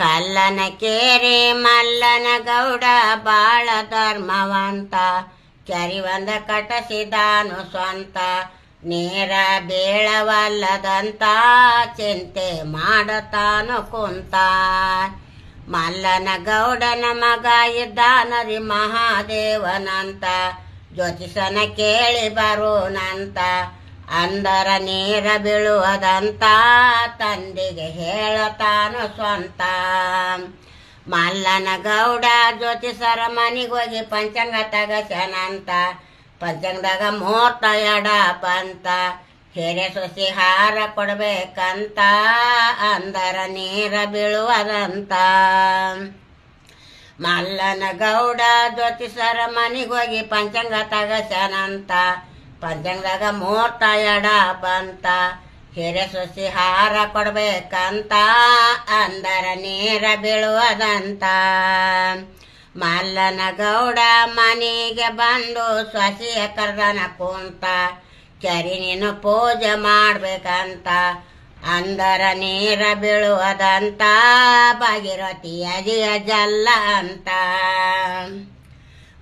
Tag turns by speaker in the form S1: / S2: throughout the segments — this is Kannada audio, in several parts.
S1: ಕಲ್ಲನ ಕೇರಿ ಮಲ್ಲನ ಗೌಡ ಬಾಳ ಧರ್ಮವಂತ. ಕೆರಿ ಒಂದ ಕಟಸಿದಾನು ಸ್ವಂತ. ನೇರ ಬೇಳವಲ್ಲದಂತ ಚಿಂತೆ ಮಾಡತಾನು ಕುಂತ. ಮಲ್ಲನ ಗೌಡನ ಮಗ ಇದ್ದಾನರಿ ಮಹಾದೇವನಂತ. ಜ್ಯೋತಿಷನ ಕೇಳಿ ಬರೋನಂತ. ಅಂದರ ನೀರ ಬೀಳುವುದಂತ ತಂದಿಗೆ ಹೇಳತಾನು ಸ್ವಂತ. ಮಲ್ಲನ ಗೌಡ ಜ್ಯೋತಿಷರ ಮನಿಗೋಗಿ ಪಂಚಾಂಗ ತಗಸನಂತ. ಪಂಚಾಂಗದಾಗ ಮುಹೂರ್ತ ಎಡ ಬಂತ. ಹಿರೆ ಸೊಸಿ ಹಾರ ಕೊಡ್ಬೇಕಂತ ಅಂದರ ನೀರ ಬೀಳುವುದಂತ. ಮಲ್ಲನ ಗೌಡ ಜ್ಯೋತಿಷರ ಮನಿಗೋಗಿ ಪಂಚಾಂಗ ತಗಸನಂತ. ಪಂಚಾಂಗದಾಗ ಮೋಟ ಎಡ ಬಂತ. ಹಿರೆ ಸೊಸಿ ಹಾರ ಕೊಡ್ಬೇಕಂತ, ಅಂದರ ನೀರ ಬೀಳುವುದಂತ. ಮಲ್ಲನ ಗೌಡ ಮನೆಗೆ ಬಂದು ಸೊಸಿಯ ಕರ್ದನ ಕುಂತ ಚರಿ ನೀನು ಪೂಜೆ ಮಾಡ್ಬೇಕಂತ. ಅಂದರ ನೀರ ಬೀಳುವುದಂತ, ಭಾಗೀರಥಿ ಅಜಿಯ ಜಲ್ಲ ಅಂತ.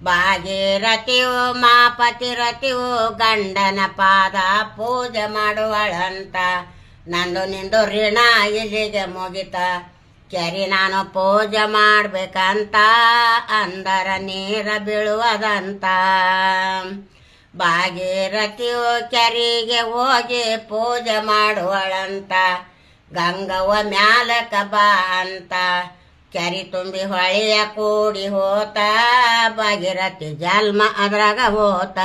S1: ಭಾಗೀರಥಿಯು ಮಾಪತಿರಥಿಯು ಗಂಡನ ಪಾದ ಪೂಜೆ ಮಾಡುವಳಂತ. ನಂದು ನಿಂದು ಋಣ ಇಲ್ಲಿಗೆ ಮುಗಿತ. ಕೆರಿ ನಾನು ಪೂಜೆ ಮಾಡ್ಬೇಕಂತ, ಅಂದರ ನೀರ ಬೀಳುವುದಂತ. ಭಾಗೀರಥಿಯು ಕೆರಿಗೆ ಹೋಗಿ ಪೂಜೆ ಮಾಡುವಳಂತ. ಗಂಗವ್ವ ಮ್ಯಾಲಕ ಬಾ ಅಂತ. ಕೆರಿ ತುಂಬಿ ಹೊಳೆಯ ಕೂಡಿ ಹೋತ ಭಾಗೀರಥಿ ಜನ್ಮ ಅದ್ರಾಗ ಹೋತ